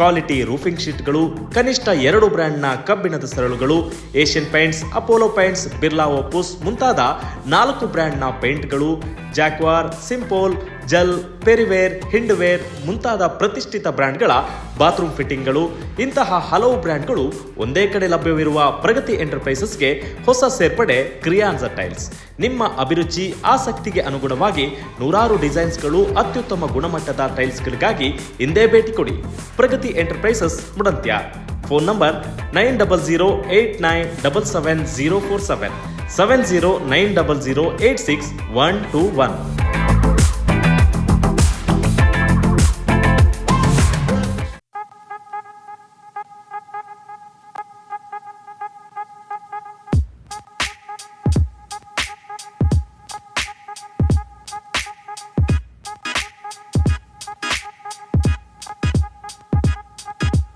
Quality roofing ಶೀಟ್ಗಳು ಕನಿಷ್ಠ ಎರಡು ಬ್ರ್ಯಾಂಡ್ನ ಕಬ್ಬಿಣದ ಸರಳುಗಳು Asian Paints Apollo Paints Birla Opus ಮುಂತಾದ ನಾಲ್ಕು ಬ್ರ್ಯಾಂಡ್ನ ಪೇಂಟ್ಗಳು ಜಾಕ್ವಾರ್ ಸಿಂಪೋಲ್ ಜಲ್ ಪೆರಿವೇರ್ ಹಿಂಡ್ವೇರ್ ಮುಂತಾದ ಪ್ರತಿಷ್ಠಿತ ಬ್ರ್ಯಾಂಡ್ಗಳ ಬಾತ್ರೂಮ್ ಫಿಟ್ಟಿಂಗ್ಗಳು ಇಂತಹ ಹಲವು ಬ್ರ್ಯಾಂಡ್ಗಳು ಒಂದೇ ಕಡೆ ಲಭ್ಯವಿರುವ ಪ್ರಗತಿ ಎಂಟರ್ಪ್ರೈಸಸ್ಗೆ ಹೊಸ ಸೇರ್ಪಡೆ ಕ್ರಿಯಾನ್ಸ ಟೈಲ್ಸ್ ನಿಮ್ಮ ಅಭಿರುಚಿ, ಆಸಕ್ತಿಗೆ ಅನುಗುಣವಾಗಿ ನೂರಾರು ಡಿಸೈನ್ಸ್ಗಳು ಅತ್ಯುತ್ತಮ ಗುಣಮಟ್ಟದ ಟೈಲ್ಸ್ಗಳಿಗಾಗಿ ಹಿಂದೆ ಭೇಟಿ ಕೊಡಿ. Pragati enterprises Mudantya phone number nine double zero eight nine double seven zero four seven seven zero nine double zero eight six one two one